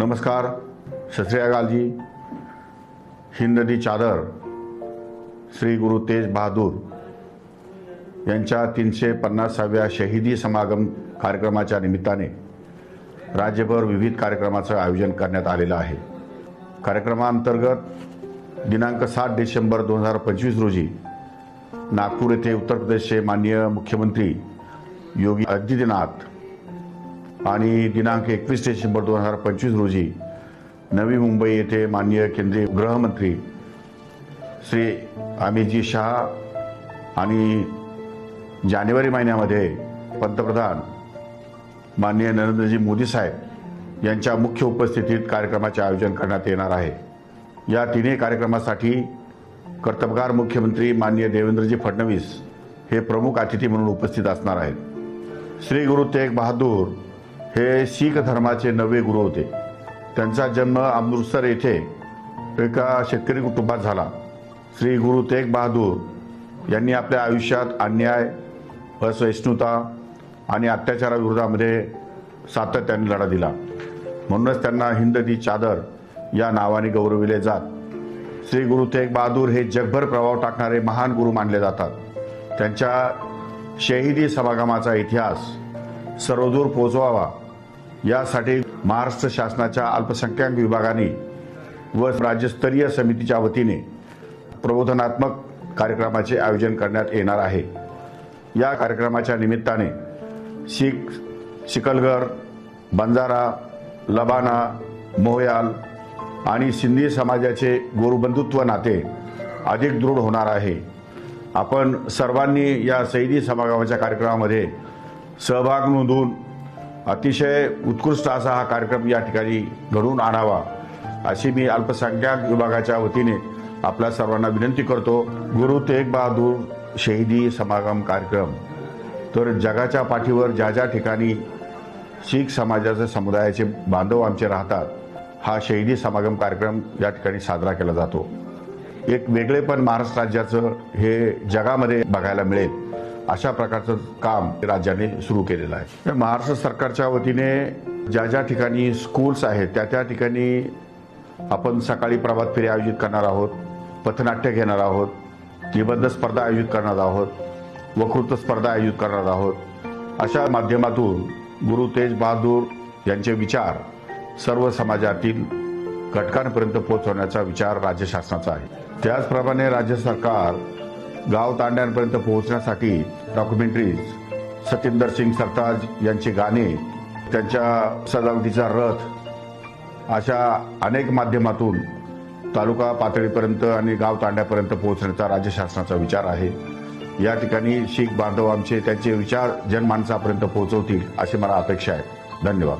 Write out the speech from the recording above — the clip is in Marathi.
नमस्कार सत अकाल जी। हिंद चादर श्री गुरु तेज बहादूर यांच्या तीनशे पन्नासाव्या शहीदी समागम कार्यक्रमाच्या निमित्ताने राज्यभर विविध कार्यक्रमाचं आयोजन करण्यात आलेलं आहे. कार्यक्रमाअंतर्गत दिनांक सात डिसेंबर दोन हजार पंचवीस रोजी नागपूर येथे उत्तर प्रदेशचे माननीय मुख्यमंत्री योगी आदित्यनाथ आणि दिनांक एकवीस डिसेंबर दोन हजार पंचवीस रोजी नवी मुंबई येथे माननीय केंद्रीय गृहमंत्री श्री अमितजी शहा आणि जानेवारी महिन्यामध्ये पंतप्रधान माननीय नरेंद्रजी मोदी साहेब यांच्या मुख्य उपस्थितीत कार्यक्रमाचे आयोजन करण्यात येणार आहे. या तिन्ही कार्यक्रमासाठी कर्तबगार मुख्यमंत्री माननीय देवेंद्रजी फडणवीस हे प्रमुख अतिथी म्हणून उपस्थित असणार आहेत. श्री गुरु तेग बहादूर हे शीख धर्माचे नवे गुरु होते. त्यांचा जन्म अमृतसर येथे एका शेतकरी कुटुंबात झाला. श्री गुरु तेग बहादूर यांनी आपल्या आयुष्यात अन्याय असहिष्णुता आणि अत्याचाराविरोधामध्ये सातत्याने लढा दिला. म्हणूनच त्यांना हिंद दी चादर या नावाने गौरविले जात. श्री गुरु तेग बहादूर हे जगभर प्रभाव टाकणारे महान गुरु मानले जातात. त्यांच्या शहीदी समागमाचा इतिहास सर्वदूर पोचवावा यासाठी महाराष्ट्र शासनाच्या अल्पसंख्याक विभागाने व राज्यस्तरीय समितीच्या वतीने प्रबोधनात्मक कार्यक्रमाचे आयोजन करण्यात येणार आहे. या कार्यक्रमाच्या निमित्ताने शीख शिकलगर बंजारा लबाना मोहयाल आणि सिंधी समाजाचे गुरुबंधुत्व नाते अधिक दृढ होणार आहे. आपण सर्वांनी या शहीदी समागमाच्या कार्यक्रमामध्ये सहभाग नोंदवून अतिशय उत्कृष्ट असा हा कार्यक्रम या ठिकाणी घडवून आणावा अशी मी अल्पसंख्याक विभागाच्या वतीने आपल्या सर्वांना विनंती करतो. गुरु तेग बहादूर शहीदी समागम कार्यक्रम. तर जगाच्या पाठीवर ज्या ज्या ठिकाणी शीख समाजाचे समुदायाचे बांधव आमचे राहतात हा शहीदी समागम कार्यक्रम या ठिकाणी साजरा केला जातो. एक वेगळेपण महाराष्ट्र राज्याचं हे जगामध्ये बघायला मिळेल. अशा प्रकारचं काम राज्याने सुरू केलेलं आहे. तर महाराष्ट्र सरकारच्या वतीने ज्या ज्या ठिकाणी स्कूल्स आहेत त्या त्या ठिकाणी आपण सकाळी प्रभात फेरी आयोजित करणार आहोत पथनाट्य घेणार आहोत निबंध स्पर्धा आयोजित करणार आहोत वक्तृत्व स्पर्धा आयोजित करणार आहोत. अशा माध्यमातून गुरु तेज बहादूर यांचे विचार सर्व समाजातील घटकांपर्यंत पोहोचवण्याचा विचार राज्य शासनाचा आहे. त्याचप्रमाणे राज्य सरकार गाव तांड्यांपर्यंत पोहोचण्यासाठी डॉक्युमेंटरीज सतिंदर सिंग सरताज यांची गाणे त्यांच्या सजावटीचा रथ अशा अनेक माध्यमातून तालुका पातळीपर्यंत आणि गाव तांड्यापर्यंत पोहोचण्याचा राज्य शासनाचा विचार आहे. या ठिकाणी शीख बांधव आमचे त्यांचे विचार जनमानसापर्यंत पोहोचवतील अशी मला अपेक्षा आहे. धन्यवाद.